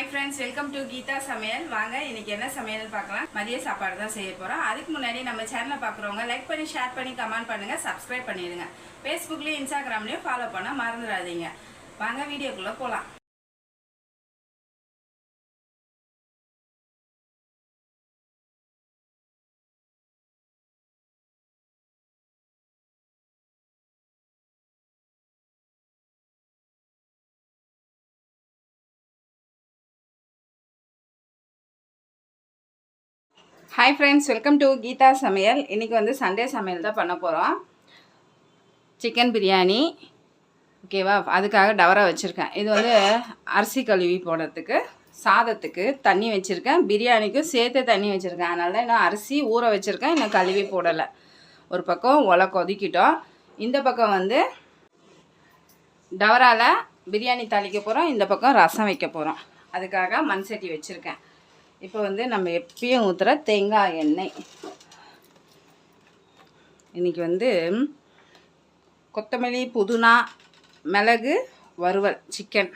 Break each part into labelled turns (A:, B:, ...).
A: Hi friends welcome to Geetha சமையல் வாங்க இன்னைக்கு என்ன சமையல் பார்க்கலாம். மதிய சாப்பாடு தான் செய்ய போகிறோம் அதுக்கு முன்னாடி நம்ம சேனலை பார்க்குறவங்க லைக் பண்ணி ஷேர் பண்ணி கமெண்ட் பண்ணுங்கள் சப்ஸ்கிரைப் பண்ணிடுங்க. ஃபேஸ்புக்லேயும் இன்ஸ்டாகிராம்லேயும் ஃபாலோ பண்ண மறந்துடாதீங்க. வாங்க வீடியோக்குள்ளே போகலாம் hi friends welcome to Geetha சமையல் இன்றைக்கி வந்து சண்டே சமையல் தான் பண்ண போகிறோம் சிக்கன் பிரியாணி ஓகேவா அதுக்காக டவரை வச்சுருக்கேன். இது வந்து அரிசி கழுவி போடுறதுக்கு சாதத்துக்கு தண்ணி வச்சுருக்கேன். பிரியாணிக்கும் சேர்த்து தண்ணி வச்சுருக்கேன். அதனால தான் இன்னும் அரிசி ஊற வச்சுருக்கேன். இன்னும் கழுவி போடலை. ஒரு பக்கம் ஒலை கொதிக்கிட்டோம். இந்த பக்கம் வந்து டவரால் பிரியாணி தாளிக்க போகிறோம் இந்த பக்கம் ரசம் வைக்க போகிறோம் அதுக்காக மண் சட்டி வச்சுருக்கேன். இப்போ வந்து நம்ம எப்பயும் ஊற்றுற தேங்காய் எண்ணெய். இன்றைக்கி வந்து கொத்தமல்லி புதினா மிளகு வறுவல் சிக்கன்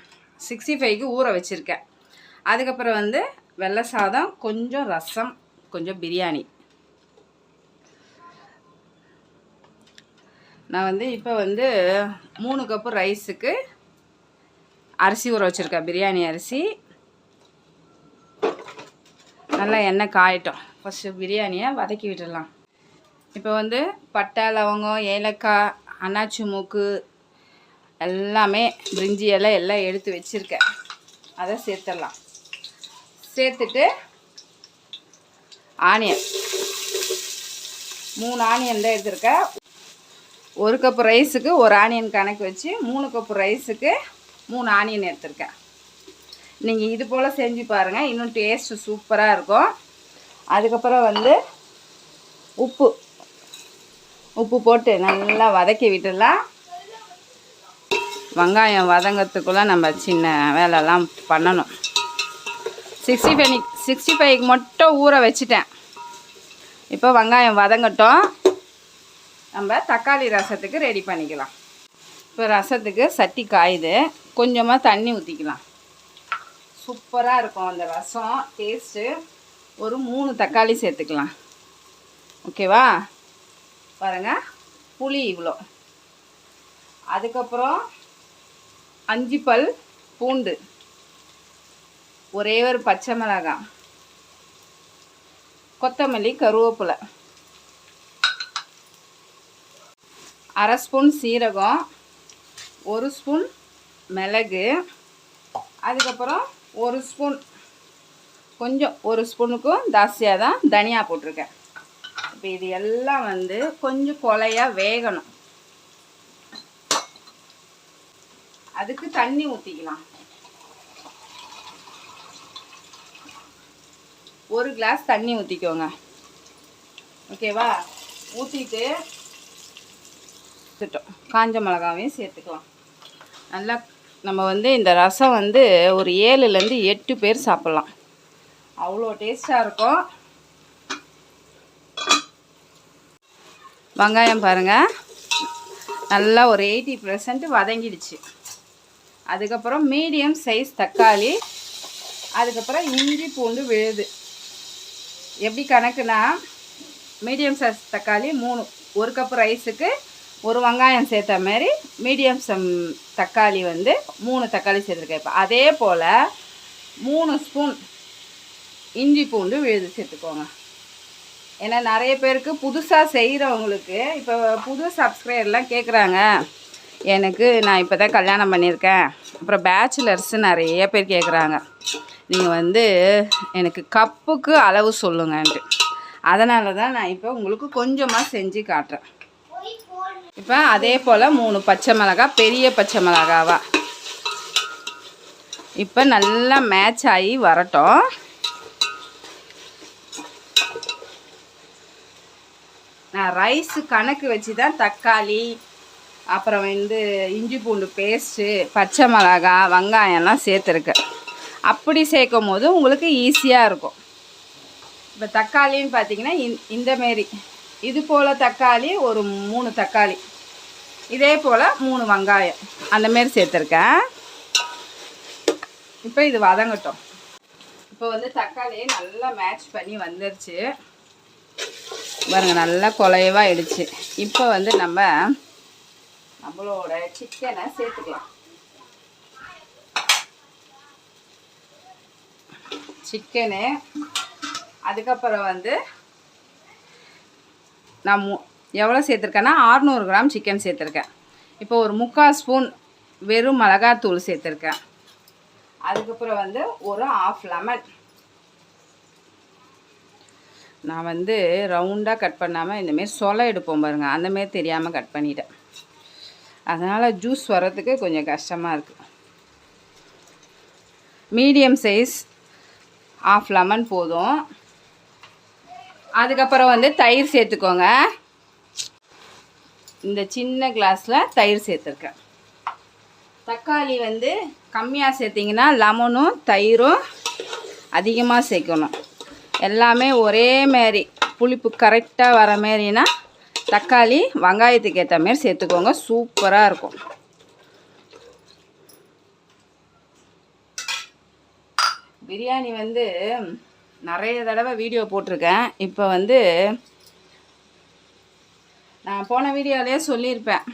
A: சிக்ஸ்டி ஃபைவ்க்கு ஊற வச்சுருக்கேன். அதுக்கப்புறம் வந்து வெள்ளை சாதம் கொஞ்சம் ரசம் கொஞ்சம் பிரியாணி. நான் வந்து இப்போ வந்து மூணு கப்பு ரைஸுக்கு அரிசி ஊற வச்சுருக்கேன். பிரியாணி அரிசி நல்லா எண்ணெய் காயட்டும். ஃபஸ்ட்டு பிரியாணியை வதக்கி விட்டுடலாம். இப்போ வந்து பட்டை லவங்கம் ஏலக்காய் அன்னாச்சி மூக்கு எல்லாமே பிரிஞ்சி இலை எல்லாம் எடுத்து வச்சுருக்கேன். அதை சேர்த்துடலாம். சேர்த்துட்டு ஆனியன். மூணு ஆனியன் தான் எடுத்திருக்கேன். ஒரு கப்பு ரைஸுக்கு ஒரு ஆனியன் கணக்கு வச்சு மூணு கப்பு ரைஸுக்கு மூணு ஆனியன் எடுத்திருக்கேன். நீங்கள் இது போல் செஞ்சு பாருங்கள் இன்னும் டேஸ்ட்டு சூப்பராக இருக்கும். அதுக்கப்புறம் வந்து உப்பு. உப்பு போட்டு நல்லா வதக்கி விட்டுடலாம். வெங்காயம் வதங்கிறதுக்குள்ளே நம்ம சின்ன வேலைலாம் பண்ணணும். சிக்ஸ்டி ஃபைவ் சிக்ஸ்டி ஃபைவ்க்கு மட்டும் ஊற வச்சுட்டேன். இப்போ வெங்காயம் வதங்கட்டும். நம்ம தக்காளி ரசத்துக்கு ரெடி பண்ணிக்கலாம். இப்போ ரசத்துக்கு சட்டி காயுது. கொஞ்சமாக தண்ணி ஊற்றிக்கலாம் சூப்பராக இருக்கும் அந்த ரசம். டேஸ்ட்டு ஒரு மூணு தக்காளி சேர்த்துக்கலாம். ஓகேவா பாருங்கள் புளி இவ்வளோ அதுக்கப்புறம் அஞ்சு பல் பூண்டு. ஒரே ஒரு பச்சை மிளகாய். கொத்தமல்லி கருவேப்பிலை. அரை ஸ்பூன் சீரகம் ஒரு ஸ்பூன் மிளகு. அதுக்கப்புறம் ஒரு ஸ்பூன் கொஞ்சம் ஒரு ஸ்பூனுக்கும் ஜாஸ்தியாக தான் தனியா போட்டிருக்கேன். இப்போ இது எல்லாம் வந்து கொஞ்சம் கொலையாக வேகணும். அதுக்கு தண்ணி ஊற்றிக்கலாம் ஒரு கிளாஸ் தண்ணி ஊற்றிக்கோங்க ஓகேவா ஊற்றிட்டு சுட்டோம் காஞ்ச மிளகாவையும் சேர்த்துக்கலாம். நல்லா நம்ம வந்து இந்த ரசம் வந்து ஒரு ஏழுலேருந்து எட்டு பேர் சாப்பிட்லாம். அவ்வளோ டேஸ்ட்டாக இருக்கும். வெங்காயம் பாருங்கள் நல்லா ஒரு எயிட்டி பர்சன்ட் வதங்கிடுச்சு. அதுக்கப்புறம் மீடியம் சைஸ் தக்காளி அதுக்கப்புறம் இஞ்சி பூண்டு விழுது. எப்படி கணக்குனா மீடியம் சைஸ் தக்காளி மூணு ஒரு கப் ரைஸுக்கு ஒரு வெங்காயம் சேர்த்த மாதிரி மீடியம் சம் தக்காளி வந்து மூணு தக்காளி சேர்த்துருக்கேன். இப்போ அதே போல் மூணு ஸ்பூன் இஞ்சி பூண்டு விழுது சேர்த்துக்கோங்க. ஏன்னா நிறைய பேருக்கு புதுசாக செய்கிறவங்களுக்கு இப்போ புது சப்ஸ்கிரைபர்லாம் கேட்குறாங்க எனக்கு நான் இப்போ தான் கல்யாணம் பண்ணியிருக்கேன். அப்புறம் பேச்சுலர்ஸு நிறைய பேர் கேட்குறாங்க நீங்கள் வந்து எனக்கு கப்புக்கு அளவு சொல்லுங்கன்ட்டு. அதனால தான் நான் இப்போ உங்களுக்கு கொஞ்சமாக செஞ்சு காட்டுறேன். இப்போ அதே போல் மூணு பச்சை மிளகா பெரிய பச்சை மிளகாவா. இப்போ நல்லா மேட்ச் ஆகி வரட்டும். நான் ரைஸு கணக்கு வச்சு தான் தக்காளி அப்புறம் வந்து இஞ்சி பூண்டு பேஸ்ட்டு பச்சை மிளகா வெங்காயம்லாம் சேர்த்துருக்கேன். அப்படி சேர்க்கும் போது உங்களுக்கு ஈஸியாக இருக்கும். இப்போ தக்காளின்னு பார்த்தீங்கன்னா இந்த மாரி. இது போல் தக்காளி ஒரு மூணு தக்காளி. இதே போல் மூணு வெங்காயம். அந்த மாரி சேர்த்துருக்கேன். இப்போ இது வதங்கட்டும். இப்போ வந்து தக்காளி நல்லா மேட்ச் பண்ணி வந்துருச்சு. பாருங்க நல்லா குலைவாக ஆயிடுச்சு இப்போ வந்து நம்ம நம்மளோட சிக்கனை சேர்த்துக்கலாம். சிக்கனு அதுக்கப்புறம் வந்து நான் மு எவ்வளோ சேர்த்துருக்கேன்னா 600 கிராம் சிக்கன் சேர்த்துருக்கேன். இப்போ ஒரு முக்கால் ஸ்பூன் வெறும் மிளகாத்தூள் சேர்த்துருக்கேன். அதுக்கப்புறம் வந்து ஒரு ஆஃப் லெமன் நான் வந்து ரவுண்டாக கட் பண்ணாமல் இந்தமாரி சொலை எடுப்போம் பாருங்கள் அந்தமாரி தெரியாமல் கட் பண்ணிட்டேன். அதனால் ஜூஸ் வர்றதுக்கு கொஞ்சம் கஷ்டமாக இருக்குது மீடியம் சைஸ் ஆஃப் லெமன் போதும். அதுக்கப்புறம் வந்து தயிர் சேர்த்துக்கோங்க. இந்த சின்ன கிளாஸில் தயிர் சேர்த்துருக்கேன். தக்காளி வந்து கம்மியாக சேர்த்திங்கன்னா லெமனும் தயிரும் அதிகமாக சேர்க்கணும். எல்லாமே ஒரே மாரி புளிப்பு கரெக்டாக வர மாரினா தக்காளி வெங்காயத்துக்கு ஏற்ற மாரி சேர்த்துக்கோங்க. சூப்பராக இருக்கும். பிரியாணி வந்து நிறைய தடவை வீடியோ போட்டிருக்கேன். இப்போ வந்து நான் போன வீடியோலேயே சொல்லியிருப்பேன்.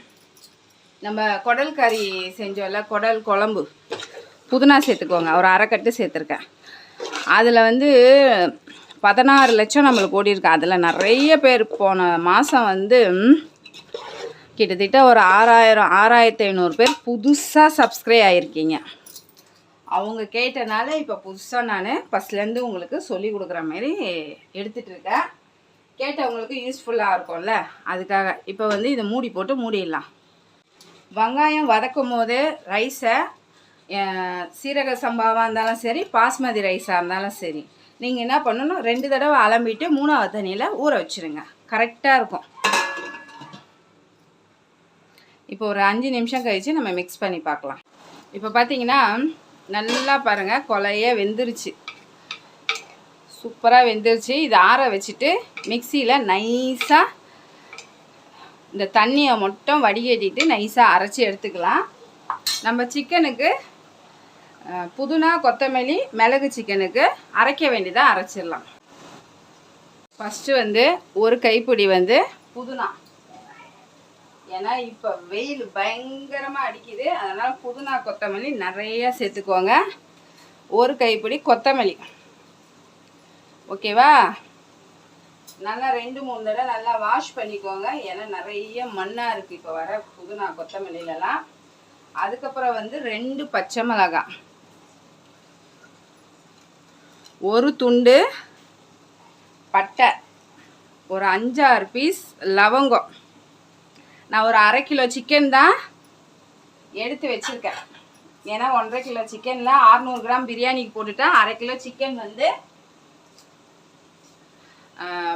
A: நம்ம குடல் கறி செஞ்சோம்ல குடல் குழம்பு. புதினா சேர்த்துக்கோங்க. ஒரு அரைக்கட்டு சேர்த்துருக்கேன். அதில் வந்து பதினாறு லட்சம் நம்மளுக்கு ஓடிருக்கேன் அதில் நிறைய பேர் போன மாதம் வந்து கிட்டத்தட்ட ஒரு ஆறாயிரம் ஆறாயிரத்தி ஐநூறு பேர் புதுசாக சப்ஸ்கிரைப் ஆகிருக்கீங்க அவங்க கேட்டனால இப்போ புதுசாக நான் ஃபஸ்ட்லேருந்து உங்களுக்கு சொல்லி கொடுக்குற மாதிரி எடுத்துகிட்டு இருக்கேன். கேட்டவங்களுக்கு யூஸ்ஃபுல்லாக இருக்கும்ல? அதுக்காக இப்போ வந்து இதை மூடி போட்டு மூடிடலாம். வெங்காயம் வதக்கும் போது ரைஸை சீரக சம்பாவாக இருந்தாலும் சரி பாஸ்மதி ரைஸாக இருந்தாலும் சரி நீங்கள் என்ன பண்ணணும்? ரெண்டு தடவை அலம்பிட்டு மூணாவது தண்ணியில் ஊற வச்சுருங்க. கரெக்டாக இருக்கும். இப்போ ஒரு அஞ்சு நிமிஷம் கழித்து நம்ம மிக்ஸ் பண்ணி பார்க்கலாம். இப்போ பார்த்தீங்கன்னா நல்லா பாருங்கள் கொலைய வெந்துருச்சு. சூப்பராக வெந்துருச்சு. இதை ஆற வச்சுட்டு மிக்சியில் நைஸாக இந்த தண்ணியை மட்டும் வடிகட்டிட்டு நைஸாக அரைச்சி எடுத்துக்கலாம். நம்ம சிக்கனுக்கு புதினா கொத்தமல்லி மிளகு சிக்கனுக்கு அரைக்க வேண்டியதாக அரைச்சிடலாம். ஃபஸ்ட்டு வந்து ஒரு கைப்பிடி வந்து புதினா. ஏன்னா இப்போ வெயில் பயங்கரமாக அடிக்குது. அதனால் புதினா கொத்தமல்லி நிறையா சேர்த்துக்கோங்க. ஒரு கைப்பிடி கொத்தமல்லி. ஓகேவா? நல்லா ரெண்டு மூணு தடவை நல்லா வாஷ் பண்ணிக்கோங்க. ஏன்னா நிறைய மண்ணாக இருக்குது இப்போ வர புதினா கொத்தமல்லிலலாம். அதுக்கப்புறம் வந்து ரெண்டு பச்சை மிளகாய் ஒரு துண்டு பட்டை. ஒரு அஞ்சாறு பீஸ் லவங்கம். நான் ஒரு அரை கிலோ சிக்கன் தான் எடுத்து வச்சுருக்கேன். ஏன்னா ஒன்றரை கிலோ சிக்கனில் 600 கிராம் பிரியாணிக்கு போட்டுட்டேன். அரை கிலோ சிக்கன் வந்து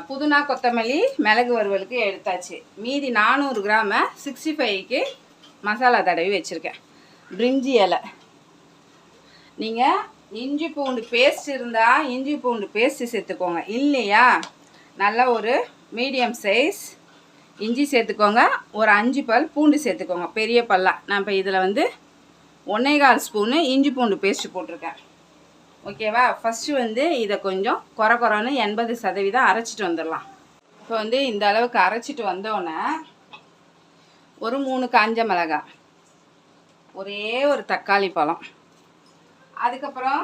A: புதினா கொத்தமல்லி மிளகு வறுவலுக்கு எடுத்தாச்சு. மீதி நானூறு கிராம சிக்ஸ்டி ஃபைவ்க்கு மசாலா தடவி வச்சுருக்கேன். பிரிஞ்சி இலை. நீங்கள் இஞ்சி பூண்டு பேஸ்ட் இருந்தால் இஞ்சி பூண்டு பேஸ்ட்டு சேர்த்துக்கோங்க. இல்லையா? நல்ல ஒரு மீடியம் சைஸ் இஞ்சி சேர்த்துக்கோங்க. ஒரு அஞ்சு பல் பூண்டு சேர்த்துக்கோங்க. பெரிய பல்லா. நான் இப்போ இதில் வந்து ஒன்றே கால் ஸ்பூனு இஞ்சி பூண்டு பேஸ்ட்டு போட்டிருக்கேன். ஓகேவா ஃபஸ்ட்டு வந்து இதை கொஞ்சம் குறை குறைன்னு எண்பது சதவீதம் அரைச்சிட்டு வந்துடலாம். இப்போ வந்து இந்த அளவுக்கு அரைச்சிட்டு வந்தோடனே ஒரு மூணு காஞ்ச மிளகாய் ஒரே ஒரு தக்காளி பழம். அதுக்கப்புறம்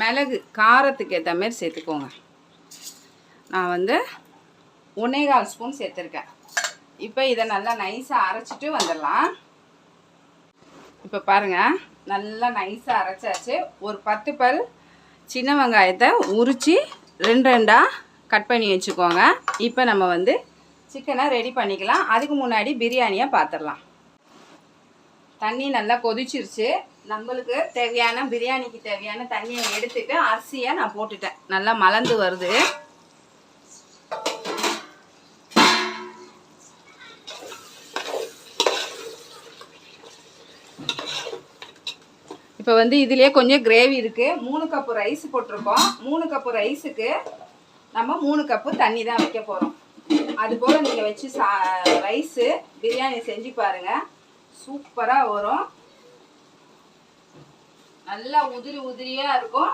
A: மிளகு காரத்துக்கு ஏற்ற மாதிரி சேர்த்துக்கோங்க. நான் வந்து ஒன்றே கால் ஸ்பூன் சேர்த்துருக்கேன். இப்போ இதை நல்லா நைஸாக அரைச்சிட்டு வந்துடலாம். இப்போ பாருங்கள் நல்லா நைஸாக அரைச்சாச்சு. ஒரு பத்து பல் சின்ன வெங்காயத்தை உரித்து ரெண்டு ரெண்டாக கட் பண்ணி வச்சுக்கோங்க. இப்போ நம்ம வந்து சிக்கனை ரெடி பண்ணிக்கலாம். அதுக்கு முன்னாடி பிரியாணியை பார்த்துடலாம் தண்ணி நல்லா கொதிச்சிருச்சு. நம்மளுக்கு தேவையான பிரியாணிக்கு தேவையான தண்ணியை எடுத்துட்டு அரிசியை நான் போட்டுட்டேன். நல்லா மலர்ந்து வருது. இப்போ வந்து இதுலேயே கொஞ்சம் கிரேவி இருக்குது மூணு கப்பு ரைஸ் போட்டிருக்கோம். மூணு கப்பு ரைஸுக்கு நம்ம மூணு கப்பு தண்ணி தான் வைக்க போகிறோம் அது போல் நீங்கள் வச்சு சா ரைஸு பிரியாணி செஞ்சு பாருங்கள் சூப்பராக வரும். நல்லா உதிரி உதிரியாக இருக்கும்.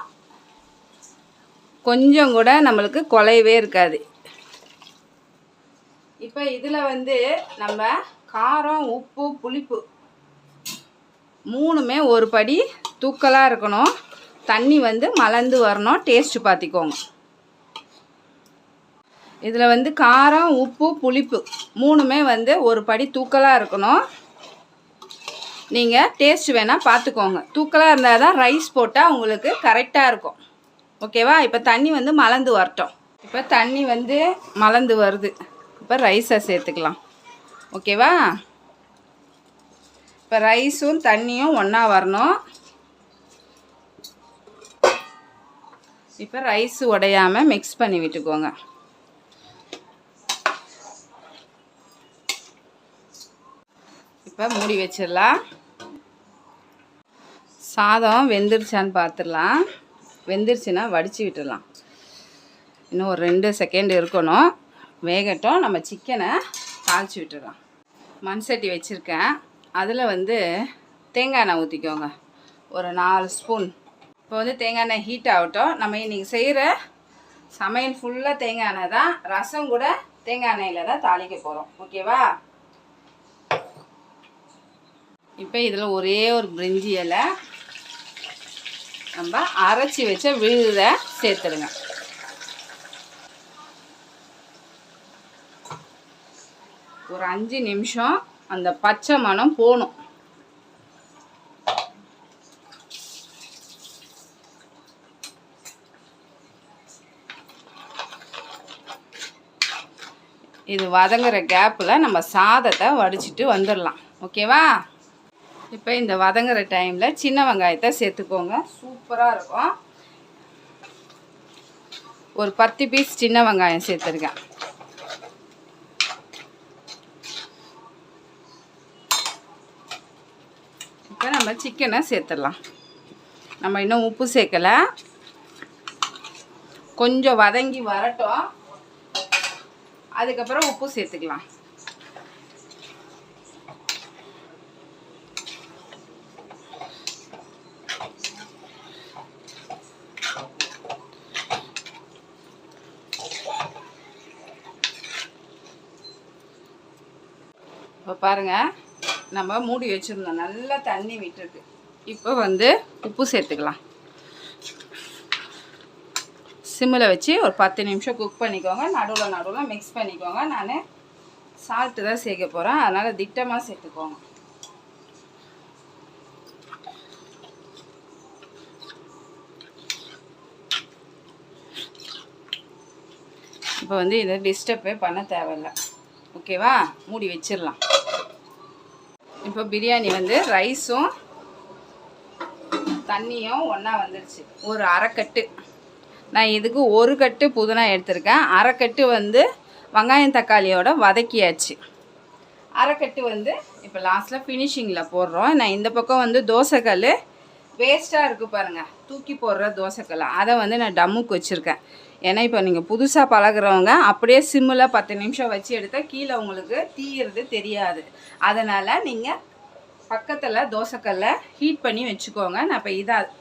A: கொஞ்சம் கூட நம்மளுக்கு குலையவே இருக்காது. இப்போ இதில் வந்து நம்ம காரம் உப்பு புளிப்பு மூணுமே ஒரு படி தூக்கலாக இருக்கணும். தண்ணி வந்து மலர்ந்து வரணும். டேஸ்ட்டு பார்த்திக்கோங்க இதில் வந்து காரம் உப்பு புளிப்பு மூணுமே வந்து ஒரு படி தூக்கலாக இருக்கணும். நீங்கள் டேஸ்ட் வேணால் பார்த்துக்கோங்க தூக்கலாக இருந்தால் தான் ரைஸ் போட்டால் உங்களுக்கு கரெக்டாக இருக்கும். ஓகேவா? இப்போ தண்ணி வந்து மலர்ந்து வரட்டும். இப்போ தண்ணி வந்து மலர்ந்து வருது. இப்போ ரைஸை சேர்த்துக்கலாம். ஓகேவா? இப்போ ரைஸும் தண்ணியும் ஒன்றா வரணும். இப்போ ரைஸ் உடையாமல் மிக்ஸ் பண்ணி விட்டுக்கோங்க. இப்போ மூடி வச்சிடலாம். சாதம் வெந்துருச்சான்னு பார்த்துடலாம் வெந்துருச்சுன்னா வடித்து விட்டுடலாம். இன்னும் ஒரு ரெண்டு செகண்ட் இருக்கணும். வேகட்டும். நம்ம சிக்கனை தாளித்து விட்டுடலாம். மண் சட்டி வச்சுருக்கேன். அதில் வந்து தேங்காய் எண்ணெய் ஊற்றிக்கோங்க ஒரு நாலு ஸ்பூன். இப்போ வந்து தேங்காய் எண்ணெய் ஹீட் ஆகட்டும். நம்ம இன்றைக்கி செய்கிற சமையல் ஃபுல்லாக தேங்காய் எண்ணெய் தான். ரசம் கூட தேங்காய் எண்ணெயில் தான் தாளிக்க போகிறோம் ஓகேவா இப்போ இதில் ஒரே ஒரு பிரிஞ்சி இலை. நம்ம அரைச்சி வச்ச விழுதை சேர்த்துடுங்க. ஒரு அஞ்சு நிமிஷம் அந்த பச்சை மணம் போகணும் இது வதங்குற கேப்பில் நம்ம சாதத்தை வடிச்சிட்டு வந்துடலாம். ஓகேவா? இப்போ இந்த வதங்குற டைமில் சின்ன வெங்காயத்தை சேர்த்துக்கோங்க. சூப்பராக இருக்கும். ஒரு பத்து பீஸ் சின்ன வெங்காயம் சேர்த்துருக்கேன். இப்போ நம்ம சிக்கனை சேர்த்துடலாம். நம்ம இன்னும் உப்பு சேர்க்கலை. கொஞ்சம் வதங்கி வரட்டும். அதுக்கப்புறம் உப்பு சேர்த்துக்கலாம். இப்போ பாருங்கள் நம்ம மூடி வச்சுருந்தோம். நல்லா தண்ணி விட்டுருக்கு. இப்போ வந்து உப்பு சேர்த்துக்கலாம். சிம்மில் வச்சு ஒரு பத்து நிமிஷம் குக் பண்ணிக்கோங்க. நடுவில் நடுவில் மிக்ஸ் பண்ணிக்கோங்க. நான் சால்ட்டு தான் சேர்க்க போகிறேன் அதனால் திட்டமாக சேர்த்துக்கோங்க. இப்போ வந்து இதை டிஸ்டர்பே பண்ண தேவையில்ல. ஓகேவா மூடி வச்சிடலாம். இப்போ பிரியாணி வந்து ரைஸும் தண்ணியும் ஒன்றா வந்துருச்சு. ஒரு அரைக்கட்டு நான் இதுக்கு ஒரு கட்டு புதினா எடுத்திருக்கேன். அரைக்கட்டு வந்து வெங்காயம் தக்காளியோட வதக்கியாச்சு. அரைக்கட்டு வந்து இப்போ லாஸ்ட்டில் ஃபினிஷிங்கில் போடுறோம். நான் இந்த பக்கம் வந்து தோசைக்கல் வேஸ்ட்டாக இருக்குது பாருங்கள் தூக்கி போடுற தோசைக்கல் அதை வந்து நான் டம்முக்கு வச்சுருக்கேன். ஏன்னா இப்போ நீங்கள் புதுசாக பழகுறவங்க அப்படியே சிம்மில் பத்து நிமிஷம் வச்சு எடுத்தால் கீழே உங்களுக்கு தீயிறது தெரியாது. அதனால் நீங்கள் பக்கத்தில் தோசைக்கல்ல ஹீட் பண்ணி வச்சுக்கோங்க. நான் இப்போ இதாக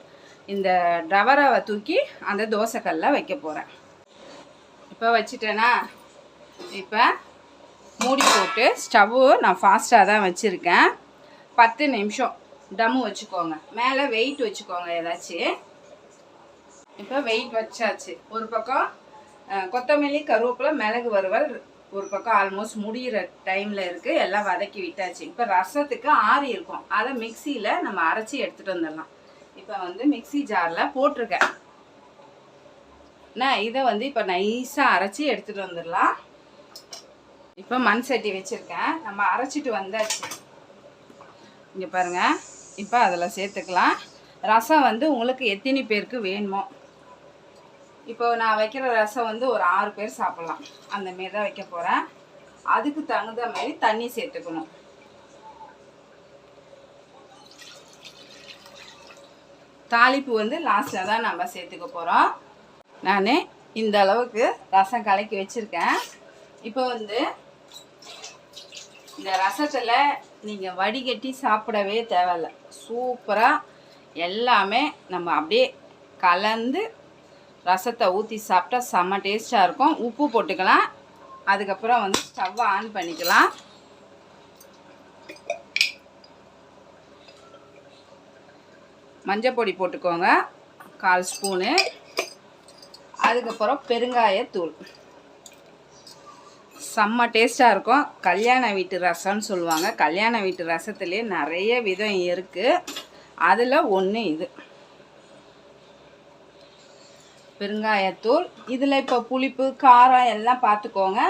A: இந்த டவராவை தூக்கி அந்த தோசைக்கல்ல வைக்க போகிறேன் இப்போ வச்சுட்டேனா இப்போ மூடி போட்டு ஸ்டவ்வு நான் ஃபாஸ்ட்டாக தான் வச்சுருக்கேன். பத்து நிமிஷம் டம்மு வச்சுக்கோங்க. மேலே வெயிட் வச்சுக்கோங்க ஏதாச்சும் இப்போ வெயிட் வச்சாச்சு. ஒரு பக்கம் கொத்தமல்லி கருவேப்பிலை மிளகு வறுவல் ஒரு பக்கம் ஆல்மோஸ்ட் முடிகிற டைமில் இருக்குது எல்லாம் வதக்கி விட்டாச்சு. இப்போ ரசத்துக்கு ஆறி இருக்கும். அதை மிக்சியில் நம்ம அரைச்சி எடுத்துகிட்டு வந்துடலாம். இப்போ வந்து மிக்ஸி ஜாரில் போட்டிருக்கேன். நான் இதை வந்து இப்போ நைஸாக அரைச்சி எடுத்துகிட்டு வந்துடலாம். இப்போ மண் சட்டி வச்சுருக்கேன். நம்ம அரைச்சிட்டு வந்தாச்சு. இங்கே பாருங்கள் இப்போ அதில் சேர்த்துக்கலாம். ரசம் வந்து உங்களுக்கு எத்தனை பேருக்கு வேணுமோ. இப்போ நான் வைக்கிற ரசம் வந்து ஒரு ஆறு பேர் சாப்பிட்லாம். அந்த மாரி தான் வைக்க போகிறேன் அதுக்கு தகுந்த மாதிரி தண்ணி சேர்த்துக்கணும். தாளிப்பு வந்து லாஸ்ட்டில் தான் நம்ம சேர்த்துக்க போகிறோம் நான் இந்த அளவுக்கு ரசம் கலக்கி வச்சுருக்கேன். இப்போ வந்து இந்த ரசத்தில் நீங்கள் வடிகட்டி சாப்பிடவே தேவையில்ல. சூப்பராக எல்லாமே நம்ம அப்படியே கலந்து ரசத்தை ஊற்றி சாப்பிட்டா செம்ம டேஸ்ட்டாக இருக்கும். உப்பு போட்டுக்கலாம். அதுக்கப்புறம் வந்து ஸ்டவ்வை ஆன் பண்ணிக்கலாம். மஞ்சள் பொடி போட்டுக்கோங்க. கால் ஸ்பூனு. அதுக்கப்புறம் பெருங்காயத்தூள். செம்ம டேஸ்ட்டாக இருக்கும். கல்யாண வீட்டு ரசம்னு சொல்லுவாங்க. கல்யாண வீட்டு ரசத்துலேயே நிறைய விதம் இருக்குது அதில் ஒன்று இது. பெருங்காயத்தூள் இதில் இப்போ புளிப்பு காரம் எல்லாம் பார்த்துக்கோங்க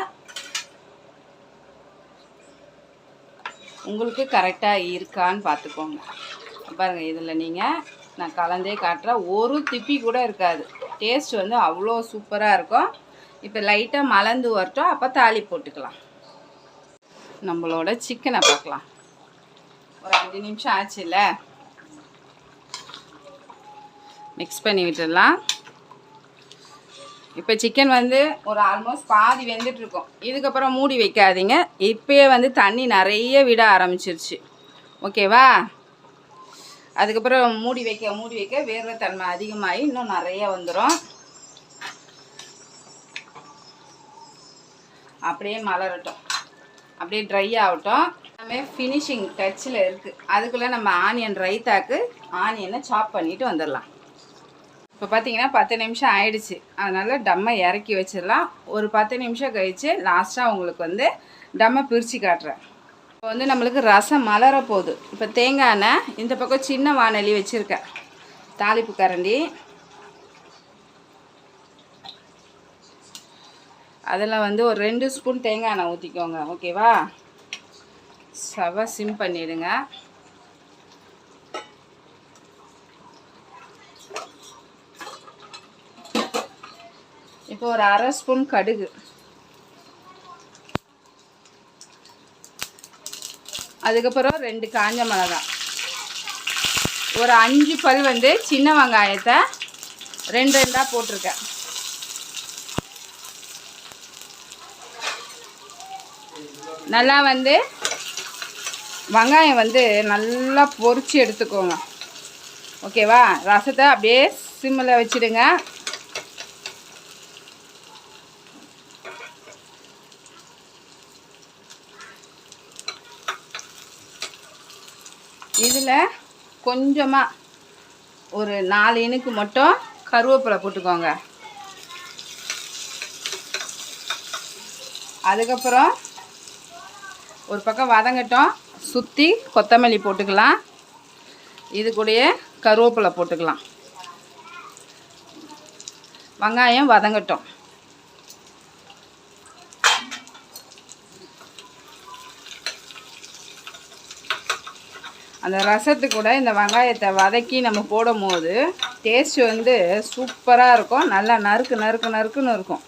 A: உங்களுக்கு கரெக்டாக இருக்கான்னு பார்த்துக்கோங்க பாருங்கள் இதில் நீங்கள் நான் கலந்தே காட்டுறேன். ஒரு திப்பி கூட இருக்காது. டேஸ்ட் வந்து அவ்வளோ சூப்பராக இருக்கும். இப்போ லைட்டாக மலர்ந்து வரட்டும். அப்போ தாலி போட்டுக்கலாம். நம்மளோட சிக்கனை பார்க்கலாம் ஒரு அஞ்சு நிமிஷம் ஆச்சுல்ல? மிக்ஸ் பண்ணி விட்டுடலாம். இப்போ சிக்கன் வந்து ஒரு ஆல்மோஸ்ட் பாதி வெந்துட்டு இதுக்கப்புறம் மூடி வைக்காதீங்க. இப்போயே வந்து தண்ணி நிறைய விட ஆரம்பிச்சிருச்சு. ஓகேவா அதுக்கப்புறம் மூடி வைக்க மூடி வைக்க வேர்வை தன்மை அதிகமாகி இன்னும் நிறைய வந்துடும் அப்படியே மலரட்டும். அப்படியே ட்ரை ஆகட்டும். எல்லாமே ஃபினிஷிங் டச்சில் இருக்குது அதுக்குள்ளே நம்ம ஆனியன் ரைத்தாக்கு ஆனியனை சாப் பண்ணிவிட்டு வந்துடலாம். இப்போ பார்த்தீங்கன்னா பத்து நிமிஷம் ஆயிடுச்சு. அதனால் டம்மை இறக்கி வச்சிடலாம். ஒரு பத்து நிமிஷம் கழித்து லாஸ்ட்டாக உங்களுக்கு வந்து டம்மை பிரித்து காட்டுறேன். இப்போ வந்து நம்மளுக்கு ரசம் மலர போகுது. இப்போ தேங்காய் எண்ணெய் இந்த பக்கம் சின்ன வானொலி வச்சுருக்கேன். தாளிப்பு கரண்டி. அதில் வந்து ஒரு ரெண்டு ஸ்பூன் தேங்காய் எண்ணெய் ஊற்றிக்கோங்க ஓகேவா? சவ சிம் பண்ணிவிடுங்க இப்போ ஒரு அரை ஸ்பூன் கடுகு. அதுக்கப்புறம் ரெண்டு காஞ்ச மிளகா. ஒரு அஞ்சு பல் வந்து சின்ன வெங்காயத்தை ரெண்டு ரெண்டாக போட்டிருக்கேன். நல்லா வந்து வெங்காயம் வந்து நல்லா பொறிச்சு எடுத்துக்கோங்க. ஓகேவா? ரசத்தை அப்படியே சிம்மில் வச்சிடுங்க. இதில் கொஞ்சமாக ஒரு நாலு இனுக்கு மட்டும் கருவேப்பிலை போட்டுக்கோங்க. அதுக்கப்புறம் ஒரு பக்கம் வதங்கட்டும். சுற்றி கொத்தமல்லி போட்டுக்கலாம். இது கூடயே கருவேப்பிலை போட்டுக்கலாம். வெங்காயம் வதங்கட்டும். அந்த ரசத்துக்கு கூட இந்த வெங்காயத்தை வதக்கி நம்ம போடும் போது டேஸ்ட் வந்து சூப்பராக இருக்கும். நல்லா நறுக்கு நறுக்கு நறுக்குன்னு இருக்கும்.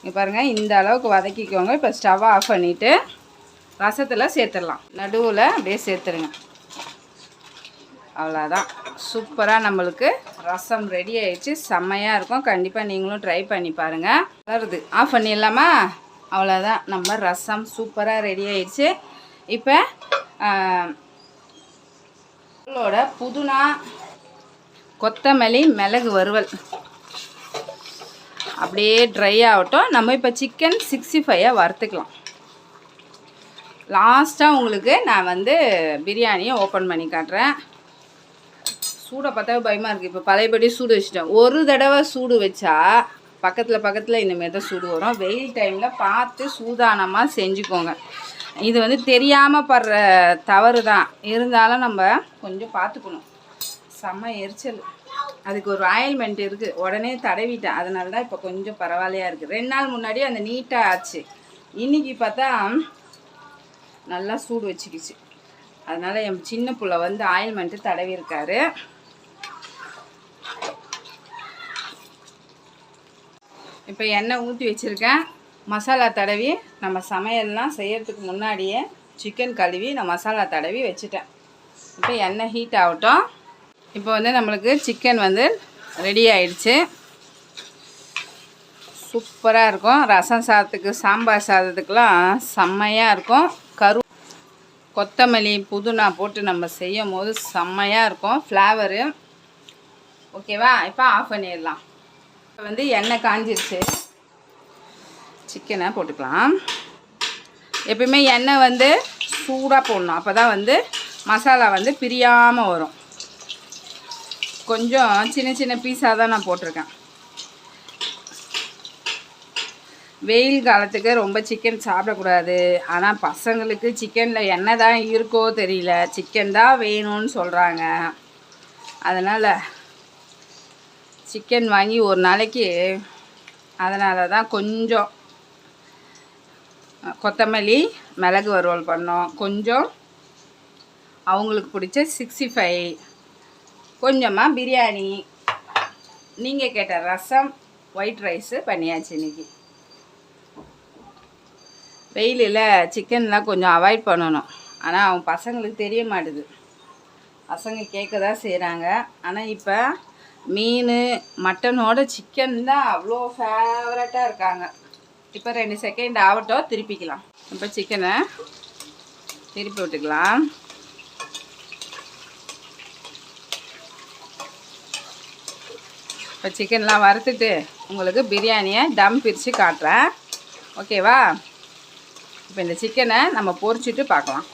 A: இங்கே பாருங்கள் இந்த அளவுக்கு வதக்கிக்கோங்க. இப்போ ஸ்டவ்வை ஆஃப் பண்ணிவிட்டு ரசத்தில் சேர்த்துடலாம். நடுவில் அப்படியே சேர்த்துருங்க. அவ்வளோதான் சூப்பராக நம்மளுக்கு ரசம் ரெடி ஆயிடுச்சு. செம்மையாக இருக்கும். கண்டிப்பாக நீங்களும் ட்ரை பண்ணி பாருங்கள் வருது. ஆஃப் பண்ணிடலாமா? அவ்வளோதான் நம்ம ரசம் சூப்பராக ரெடி ஆயிடுச்சு. இப்போ நம்மளோட புதினா கொத்தமல்லி மிளகு வறுவல். அப்படியே ட்ரை ஆகட்டும். நம்ம இப்போ சிக்கன் சிக்ஸ்டி ஃபைவை வறுத்துக்கலாம். லாஸ்ட்டாக உங்களுக்கு நான் வந்து பிரியாணியை ஓப்பன் பண்ணி காட்டுறேன். சூடை பார்த்தாவே பயமாக இருக்குது இப்போ பழையபடி சூடு வச்சுட்டேன். ஒரு தடவை சூடு வச்சா பக்கத்தில் பக்கத்தில் இந்தமாரி தான் சூடு வரும். வெயில் டைமில் பார்த்து சூதானமாக செஞ்சுக்கோங்க. இது வந்து தெரியாமல் படுற தவறு தான் இருந்தாலும் நம்ம கொஞ்சம் பார்த்துக்கணும் செம்ம எரிச்சல். அதுக்கு ஒரு ஆயில்மெண்ட் இருக்குது உடனே தடவிட்டேன். அதனால தான் இப்போ கொஞ்சம் பரவாயில்லையா இருக்குது ரெண்டு நாள் முன்னாடி அந்த நீட்டாக ஆச்சு. இன்றைக்கி பார்த்தா நல்லா சூடு வச்சுக்கிச்சு. அதனால் என் சின்ன புள்ள வந்து ஆயில்மெண்ட்டு தடவிருக்காரு இப்போ எண்ணெய் ஊற்றி வச்சுருக்கேன். மசாலா தடவி நம்ம சமையல்லாம் செய்யறதுக்கு முன்னாடியே சிக்கன் கழுவி நான் மசாலா தடவி வச்சுட்டேன். இப்போ எண்ணெய் ஹீட் ஆகட்டும். இப்போ வந்து நம்மளுக்கு சிக்கன் வந்து ரெடி ஆயிடுச்சு. சூப்பராக இருக்கும். ரசம் சாதத்துக்கு சாம்பார் சாதத்துக்கெலாம் செம்மையாக இருக்கும். கரு கொத்தமல்லி புதுனா போட்டு நம்ம செய்யும் போது செம்மையாக இருக்கும் ஃப்ளேவரு ஓகேவா இப்போ ஆஃப் பண்ணிடலாம். இப்போ வந்து எண்ணெய் காஞ்சிருச்சு. சிக்கனை போட்டுக்கலாம். எப்பயுமே எண்ணெய் வந்து சூடாக போடணும். அப்போ தான் வந்து மசாலா வந்து பிரியாமல் வரும். கொஞ்சம் சின்ன சின்ன பீஸாக தான் நான் போட்டிருக்கேன். வெயில் காலத்துக்கு ரொம்ப சிக்கன் சாப்பிடக்கூடாது. ஆனால் பசங்களுக்கு சிக்கனில் என்ன தான் இருக்கோ தெரியல. சிக்கன் தான் வேணும்னு சொல்கிறாங்க அதனால் சிக்கன் வாங்கி ஒரு நாளைக்கு அதனால தான் கொஞ்சம் கொத்தமல்லி மிளகு வறுவல் பண்ணோம். கொஞ்சம் அவங்களுக்கு பிடிச்ச சிக்ஸ்டி ஃபைவ். கொஞ்சமாக பிரியாணி. நீங்கள் கேட்ட ரசம் ஒயிட் ரைஸு பண்ணியாச்சு இன்னைக்கு. வெயிலில் சிக்கன்லாம் கொஞ்சம் அவாய்ட் பண்ணணும். ஆனால் அவங்க பசங்களுக்கு தெரிய மாட்டுது. பசங்க கேட்க தான் செய்கிறாங்க ஆனால் இப்போ மீன் மட்டனோட சிக்கன் தான் அவ்வளோ ஃபேவரட்டாக இருக்காங்க. இப்போ ரெண்டு செகண்ட் ஆகட்டும் திருப்பிக்கலாம். இப்போ சிக்கனை திருப்பி விட்டுக்கலாம். இப்போ சிக்கன்லாம் வறுத்துட்டு உங்களுக்கு பிரியாணியை தம் பிரித்து காட்டுறேன். ஓகேவா இப்போ இந்த சிக்கனை நம்ம பொறிச்சிட்டு பார்க்கலாம்.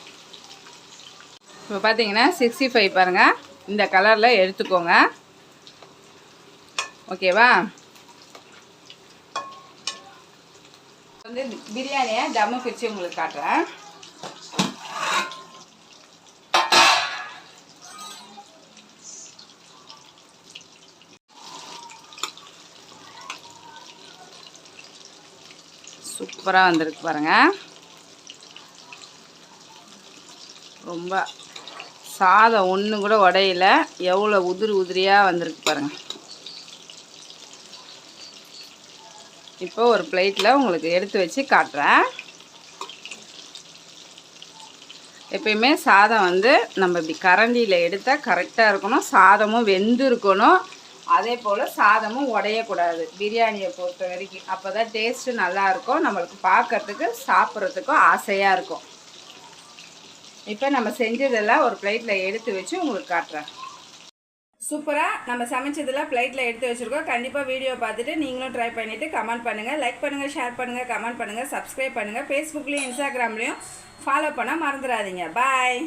A: இப்போ பார்த்தீங்கன்னா சிக்ஸ்டி ஃபைவ் பாருங்கள் இந்த கலரில் எடுத்துக்கோங்க. ஓகேவா வந்து பிரியாணியை தம்மு பிரித்து உங்களுக்கு காட்டுறேன். சூப்பராக வந்திருக்கு பாருங்கள் ரொம்ப சாதம் ஒன்று கூட உடையல. எவ்வளோ உதிரி உதிரியாக வந்திருக்கு பாருங்கள் இப்போ ஒரு பிளேட்டில் உங்களுக்கு எடுத்து வச்சு காட்டுறேன். எப்பயுமே சாதம் வந்து நம்ம இப்படி கரண்டியில் எடுத்தால் கரெக்டாக இருக்கணும். சாதமும் வெந்து இருக்கணும் அதே போல் சாதமும் உடையக்கூடாது. பிரியாணியை பொறுத்த வரைக்கும். அப்போ தான் டேஸ்ட்டு நல்லாயிருக்கும் நம்மளுக்கு பார்க்கறதுக்கு சாப்பிட்றதுக்கும் ஆசையாக இருக்கும். இப்போ நம்ம செஞ்சதெல்லாம் ஒரு பிளேட்டில் எடுத்து வச்சு உங்களுக்கு காட்டுறேன். சூப்பராக நம்ம சமைச்சதெல்லாம் பிளேட்டில் எடுத்து வச்சுருக்கோம். கண்டிப்பாக வீடியோ பார்த்துட்டு நீங்களும் ட்ரை பண்ணிவிட்டு கமெண்ட் பண்ணுங்கள் லைக் பண்ணுங்கள் ஷேர் பண்ணுங்கள் கமெண்ட் பண்ணுங்கள் சப்ஸ்கிரைப் பண்ணுங்கள் ஃபேஸ்புக்லேயும் இன்ஸ்டாகிராம்லேயும் ஃபாலோ பண்ண மறந்துடாதீங்க. பாய்